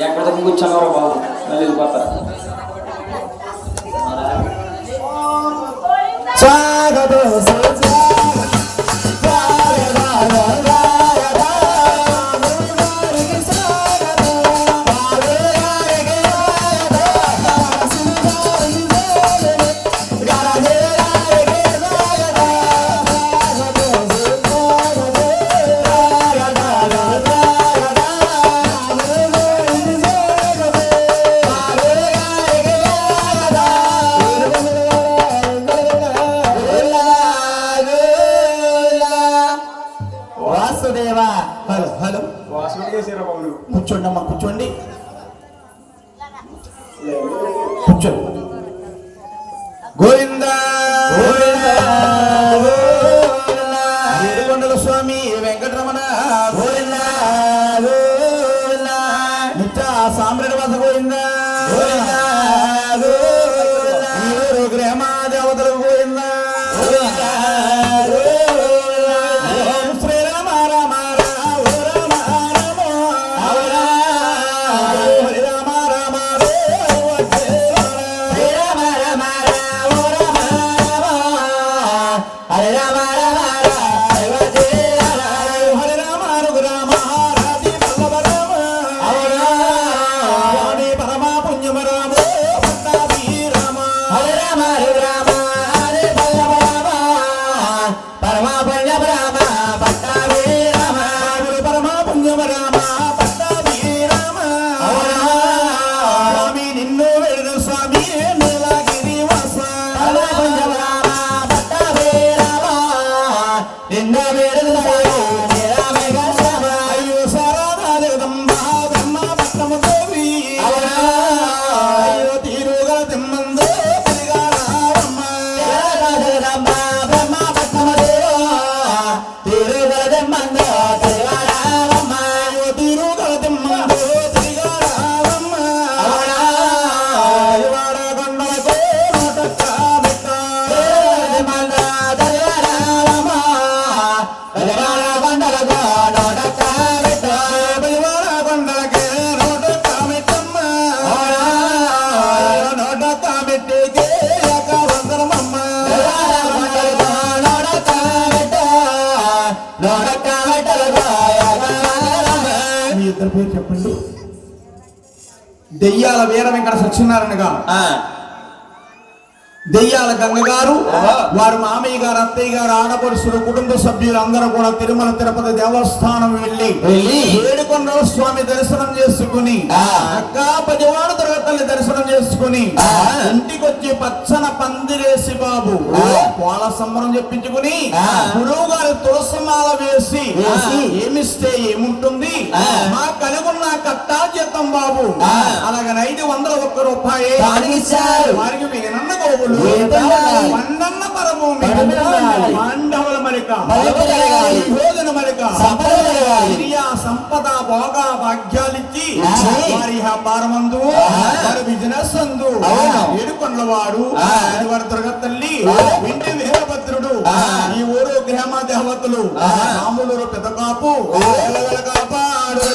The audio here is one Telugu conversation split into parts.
এক কথা কিন্তু ইচ্ছা করো বাবু কথা 去 in nome దెయ్యాల వీర వెంకట సత్యనారాయణ గారు. దెయ్యాల గంగ గారు వారి మామయ్య గారు అత్తయ్య గారు ఆడపడుసులు కుటుంబ సభ్యులు అందరూ కూడా తిరుమల తిరుపతి దేవస్థానం వెళ్ళి ఏడుకొండల స్వామి దర్శనం చేసుకుని అక్కా పదివాడు తరగతుల్ని దర్శనం చేసుకుని ఇంటికి వచ్చి పచ్చన పందిరేసి బాబు కోల సంబరం చెప్పించుకుని గురువు గారి తులసమాల వేసి ఏమిస్తే ఏముంటుంది? మా కనుగొన్న కట్టా జీతం బాబు. అలాగే ఐదు వందల ఒక్క రూపాయి వారికి మిగిలిన గోవులు. మండన్న పరభూమి మాండవుల మలిక భోజన మలిక క్రియా సంపద భోగ భాగ్యాలిచ్చి వారి వ్యాపారమందు వారి బిజినెస్ అందు. ఏడుకొండల వాడు వారి దుర్గ తల్లి ఇంటి వీరభద్రుడు ఈ ఊరు గ్రామ దేవతలు. రాములూరు పెద్దకాపు కాపాడు.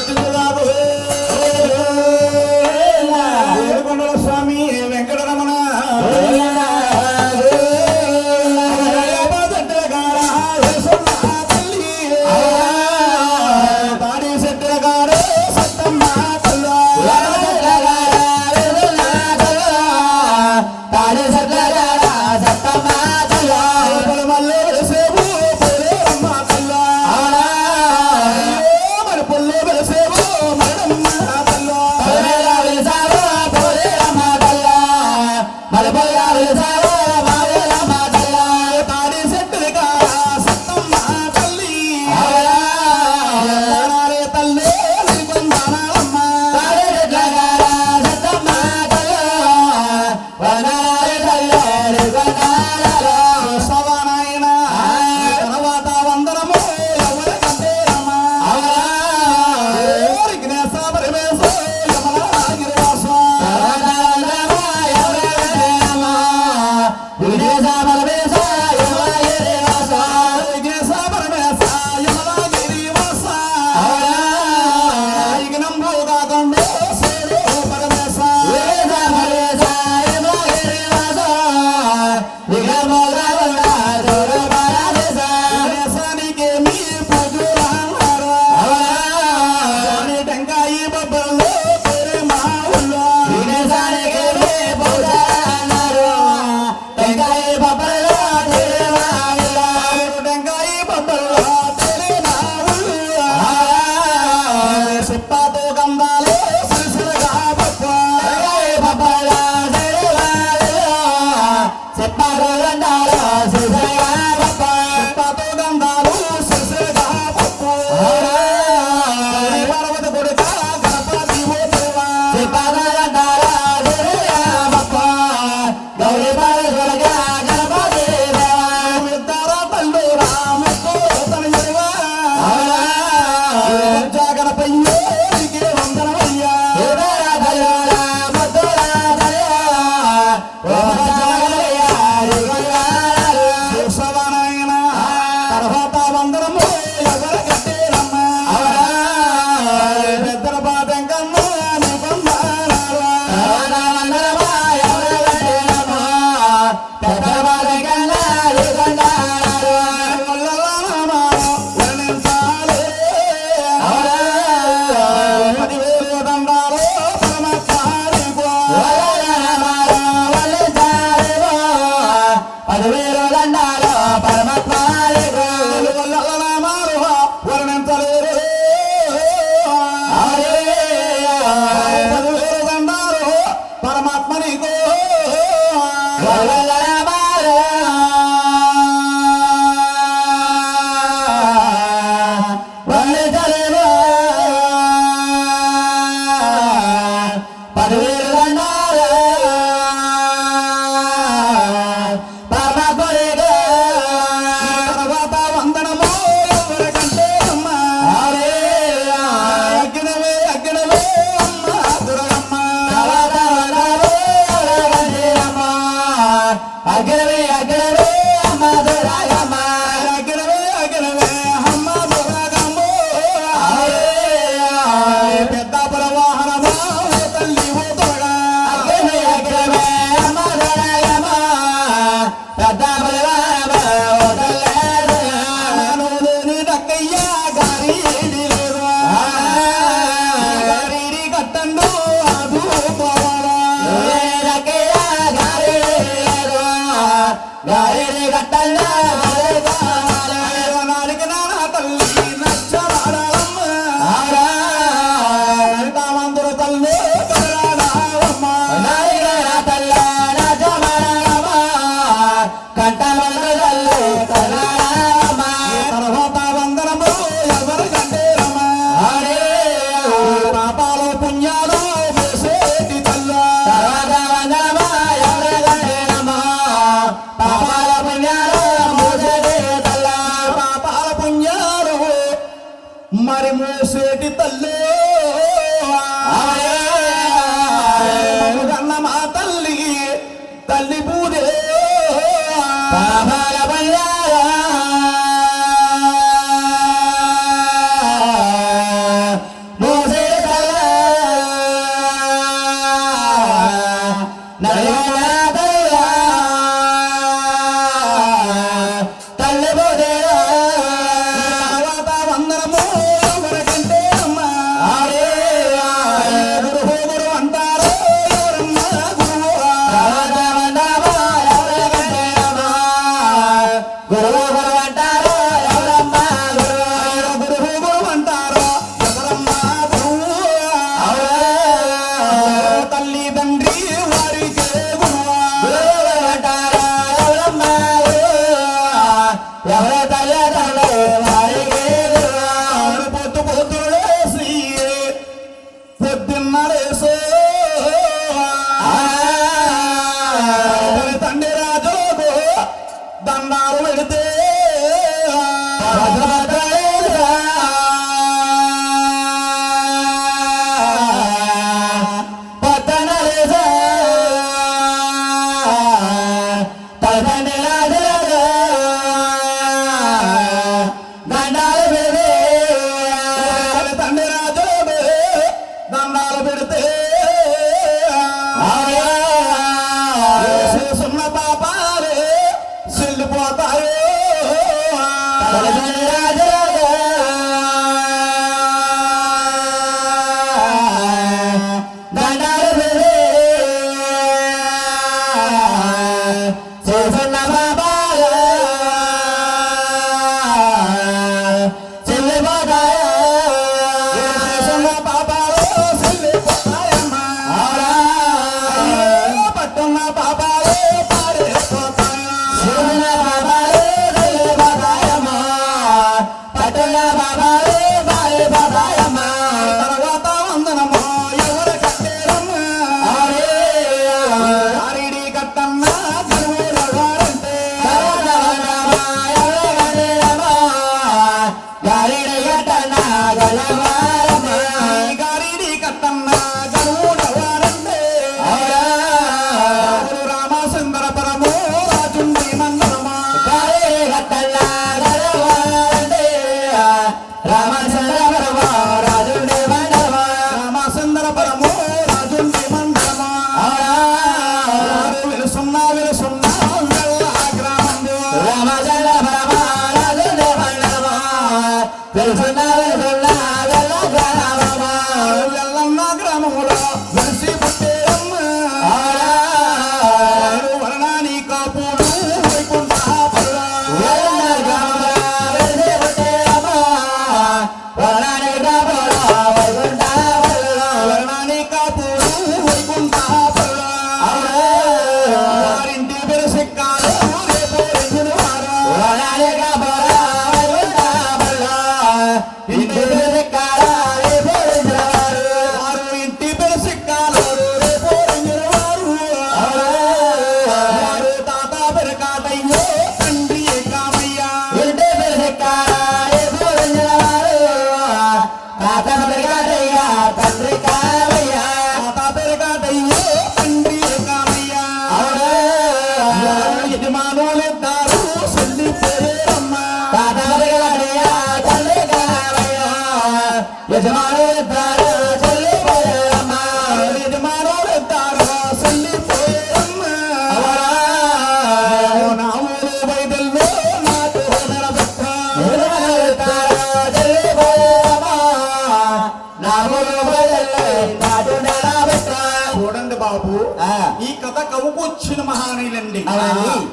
బాబు. ఈ కథ కవుకొచ్చిన మహానీయులండి.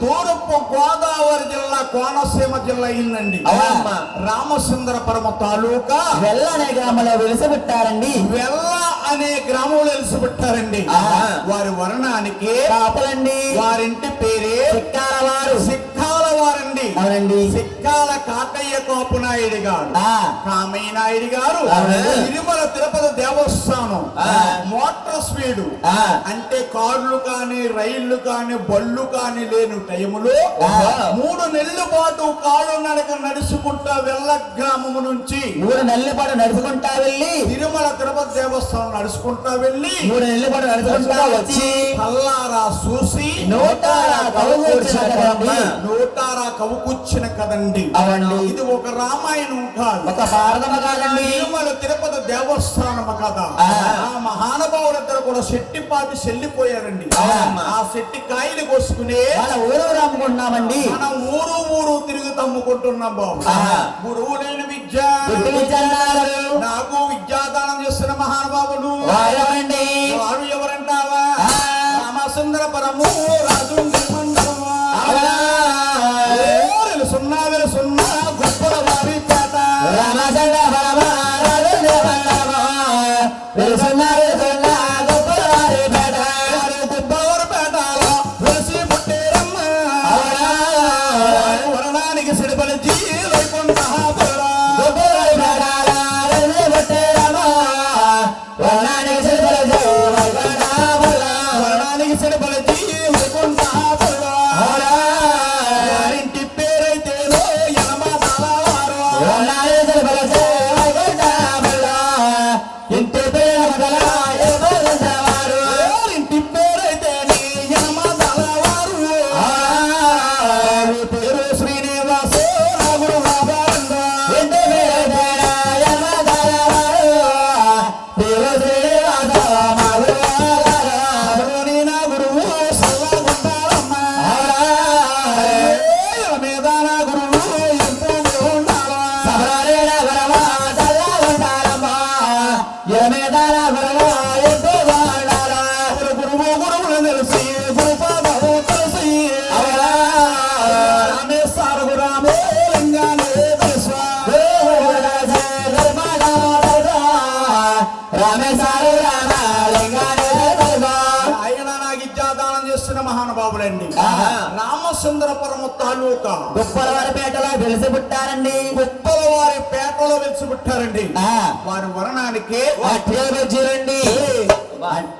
తూర్పు గోదావరి జిల్లా కోనసీమ జిల్లా అయిందండి. అవునమ్మా. రామచంద్రపురం తాలూకా వెళ్ళనే గ్రామంలో వెలిసిపెట్టారండి. వెల్ల అనే గ్రామంలో వెలిసిపెట్టారండి. వారి వర్ణానికి వారింటి పేరే చిక్కాల వారు సిక్కాల వారండి అవునండి సిక్కాల కాకయ్య కోపు నాయుడు గారు. కామయ్య నాయుడు గారు. తిరుమల తిరుపతి దేవస్థానం. Motor speed. అంటే కార్లు కానీ రైళ్ళు కానీ బళ్ళు కానీ లేని టైములో. మూడు నెలల పాటు కాళ్ళు నడక నడుచుకుంటా వెళ్ళ గ్రామము నుంచి మూడు నెలల పాటు నడుచుకుంటా వెళ్ళి తిరుమల తిరుపతి దేవస్థానం నడుచుకుంటా వెళ్ళి మూడు నెలల పాటు నడుచుకుంటా వచ్చి కల్లారా చూసి నోటారా కదండి. నోటారా కవుకూర్చిన కదండి. అవునండి. ఇది ఒక రామాయణం కాదు. ఒక భారతమ కాదండి. తిరుమల తిరుపతి దేవస్థానం కదా. ఆ. ఆ మహానుభావులందరూ కూడా శెట్టిపాటి చెల్లిపోయారండి. ఆ శెట్టి కాయలు కోసుకుని మన ఊరు అమ్ముకుంటున్నామండి మనం ఊరు ఊరు తిరిగి తమ్ముకుంటున్నాం బాబు. గురువు లేని విద్య నాకు విద్యాదానం చేస్తున్న మహానుభావులు. వారు ఎవరంటావా? ఆ. రామచంద్ర పరము రాజు రామచంద్రపురము తాలూకా గుప్పలవారిపేటలో వెలిసి పుట్టారండి కుప్పల వారి పేటలో వెలిసిపెట్టారండి ఆ, వారి వరణానికి బజ్జీలండి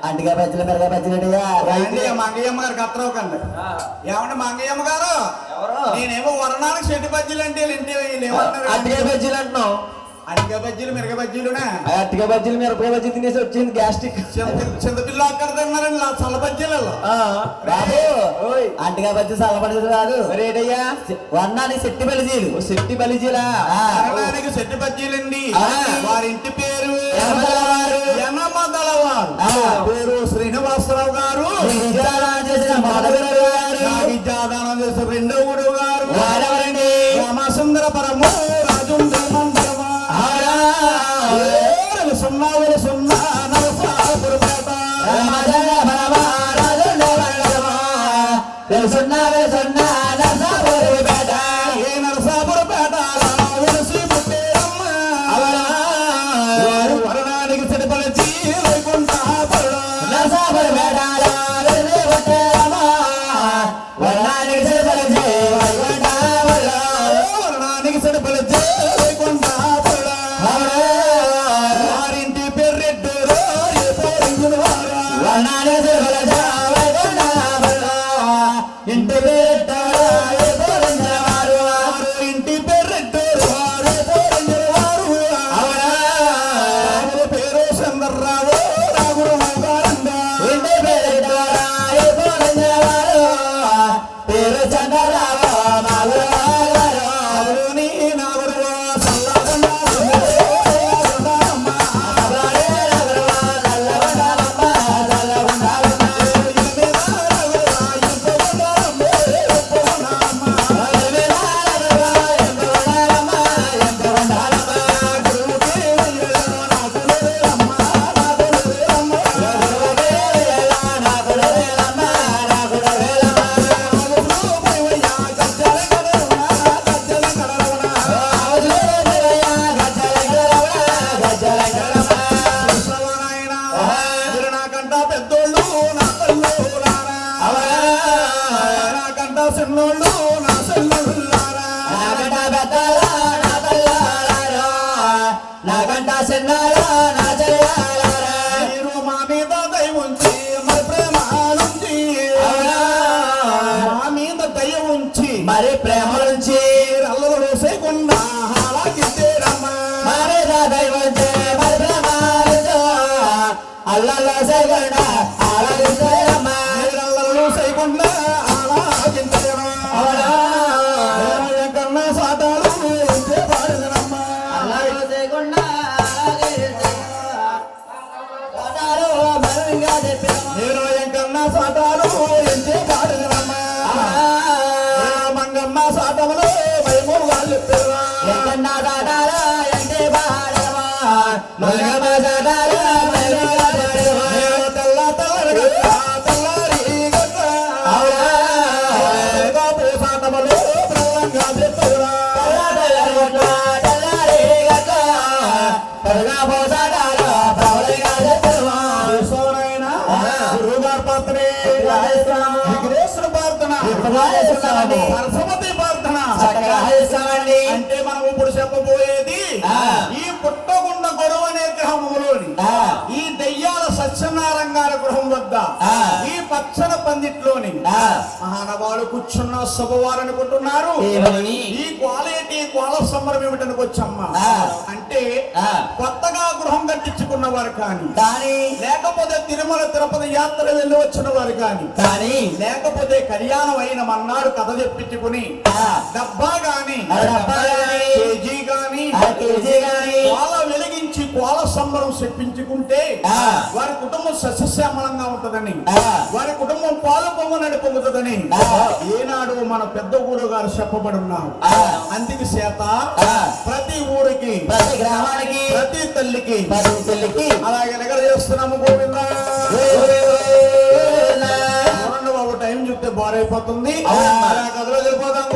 అంటిగా బజ్జీలు మెరగా బజ్జీలండిగా రండి మంగయ్యమ్మ గారు కత్తరవకండి ఏమండి మంగయ్యమ్మ గారు? ఎవరు? నేనేమో వరణానికి చెట్టు బజ్జీలు అంటే అట్టిగా బజ్జీలు అంటున్నావు అడిగ బజ్జీలు మిరగ బజ్జీలునా? అట్టిగా బజ్జీలు మిరపకాయ బజ్జీ తినేసి వచ్చింది గ్యాస్ట్రిక్. చింతపిల్ల అక్కడ తిన్నారండి నా చల్ల బజ్జీలలో. బాబు బజ్జీ చల్లబడి రాదు. రేటయ్యా వన్నాని శెట్టి బలిజీలు. శెట్టి బలిజీలా? చెట్టు బజ్జీలండి. వారి ఇంటి పేరు యనమదలవారు. పేరు శ్రీనివాసరావు గారు. నాగిజాదానం చేసిన రెండో గురువు గారు. రామసుందర పరము సత్యనారాయణ గారి గృహం వద్ద. ఈ పచ్చన పందిట్లోని ఆ. మహానవాళ్ళు కూర్చున్న శుభవారు అనుకుంటున్నారు? ఈ క్వాలిటీ క్వాల సంబరం ఏమిటని వచ్చమ్మా. అంటే. కొత్తగా గృహం కట్టించుకున్న వారు కానీ లేకపోతే తిరుమల తిరుపతి యాత్ర వెళ్ళి వచ్చిన వారు కానీ లేకపోతే కళ్యాణం అయిన మన్నాడు కథ చెప్పించుకుని. డబ్బా గాని కేజీ గాని గాని, కోల సంబరం చెప్పించుకుంటే. వారి కుటుంబం సస్యశ్యామలంగా ఉంటదని. వారి కుటుంబం పాలు పొంగు నడిపొంగుతుందని ఆ. ఏనాడు మన పెద్ద ఊరు గారు చెప్పబడి ఉన్నారు. అందుకు చేత. ప్రతి ఊరికి ప్రతి గ్రామానికి ప్రతి తల్లికి ప్రతి చెల్లికి అలాగే దగ్గర చేస్తున్నాము గోవిందా బాబు టైం చూస్తే బారైపోతుంది. అలా కథలో వెళ్ళిపోతాం.